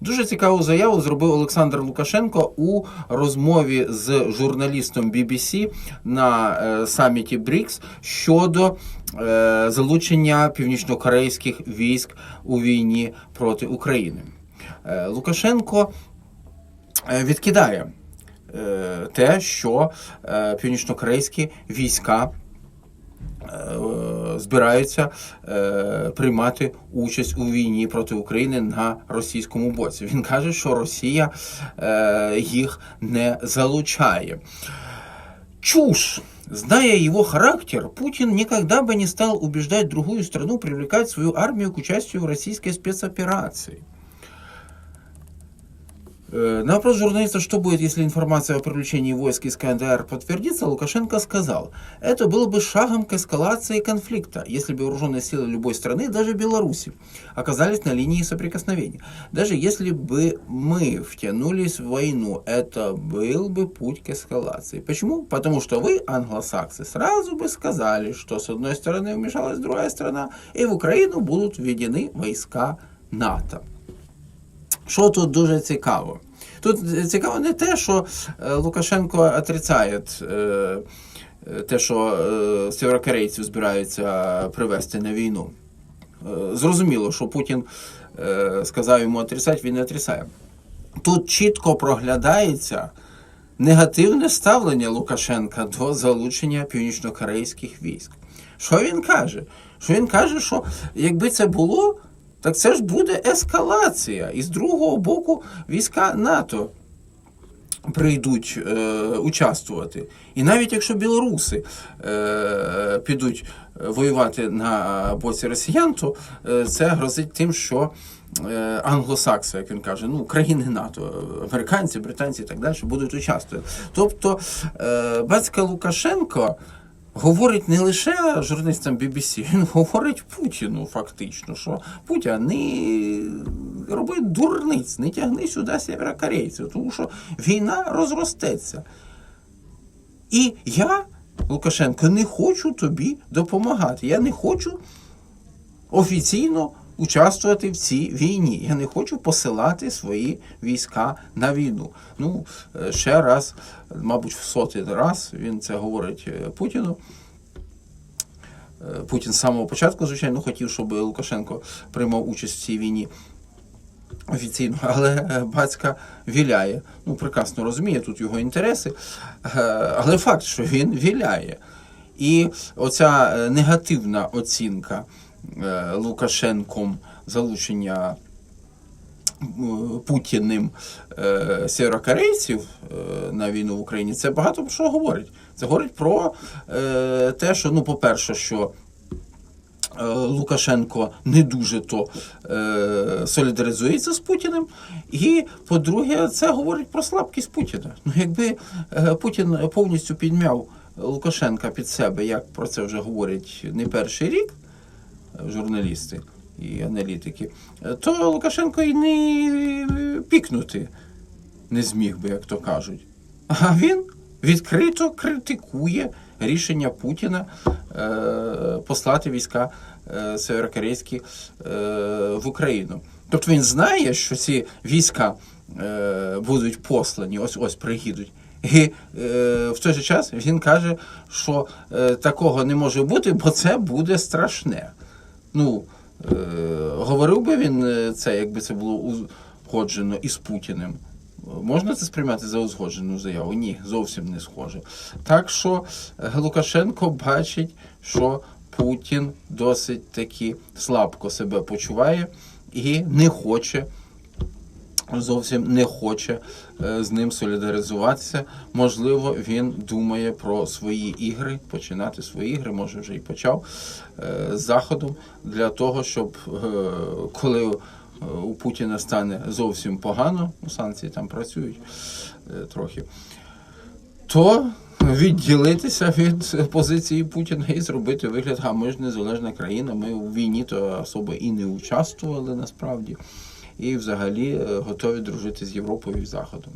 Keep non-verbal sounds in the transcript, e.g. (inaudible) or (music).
Дуже цікаву заяву зробив Олександр Лукашенко у розмові з журналістом BBC на е, саміті БРІКС щодо е, залучення північнокорейських військ у війні проти України. Е, Лукашенко відкидає те, що північнокорейські війська збираються е, приймати участь у війні проти України на російському боці. Він каже, що Росія е, їх не залучає. Чушь! Зная его характер, Путин никогда бы не стал убеждать другую страну привлекать свою армию к участию в российской спецоперации. Э, На вопрос журналиста, что будет, если информация о привлечении войск из КНДР подтвердится, Лукашенко сказал, это было бы шагом к эскалации конфликта, если бы вооруженные силы любой страны, даже Беларуси, оказались на линии соприкосновения. Даже если бы мы втянулись в войну, это был бы путь к эскалации. Почему? Потому что вы, англосаксы, сразу бы сказали, что с одной стороны вмешалась другая страна, и в Украину будут введены войска НАТО. Що тут дуже цікаво? Тут цікаво не те, що е, Лукашенко отрицає е, е, те, що е, збираються привести на війну. Е, Зрозуміло, що Путін е, сказав йому отрицати, він не отрицає. Тут чітко проглядається негативне ставлення Лукашенка до залучення північнокорейських військ. Що він каже? Що він каже, що якби це було, так це ж буде ескалація. І з другого боку війська НАТО прийдуть е, участвувати. І навіть якщо білоруси е, підуть воювати на боці росіян, то е, це грозить тим, що е, англосакси, як він каже, ну, країни НАТО, американці, британці і так далі будуть участвувати. Тобто е, батька Лукашенко. Говорить не лише журналістам BBC, він говорить Путіну фактично, що Путя не роби дурниць, не тягни сюди сєвєрокорейців, тому що війна розростеться. І я, Лукашенко, не хочу тобі допомагати. Я не хочу офіційно участвувати в цій війні. Я не хочу посилати свої війська на війну. Ну, е, ще раз, мабуть, в сотий раз він це говорить е, Путіну. Е, Путін з самого початку, звичайно, хотів, щоб Лукашенко приймав участь в цій війні офіційно, (laughs) але батька віляє. Ну, прекрасно розуміє тут його інтереси, але факт, що він віляє. І оця негативна оцінка Лукашенком залучення м, Путіним е, е, на війну в Україні, це багато про що говорить. Це говорить про е, те, що, ну, по-перше, що е, Лукашенко не дуже то е, солідаризується з Путіним. І, по-друге, це говорить про слабкість Путіна. Ну, якби е, Путін повністю підмяв Лукашенка під себе, як про це вже говорять не перший рік е, журналісти і аналітики, е, то Лукашенко і не пікнути не зміг би, як то кажуть. А він відкрито критикує рішення Путіна е, послати війська е, северокорейські е, в Україну. Тобто він знає, що ці війська е, будуть послані, ось ось приїдуть. І е, в той же час він каже, що е, такого не може бути, бо це буде страшне. Ну, е, говорив би він е, це, якби це було узгоджено із Путіним. Можна це сприймати за узгоджену заяву? Ні, зовсім не схоже. Так що Лукашенко бачить, що Путін досить таки слабко себе почуває і не хоче. Зовсім не хоче е, з ним солідаризуватися. Можливо, він думає про свої ігри, починати свої ігри, може вже і почав е, з заходом для того, щоб е, коли у Путіна стане зовсім погано, ну, санкції там працюють трохи, то відділитися від позиції Путіна і зробити вигляд, а ми ж незалежна країна, ми у війні то особо і не участвували насправді, і взагалі е, готові дружити з Європою і Заходом.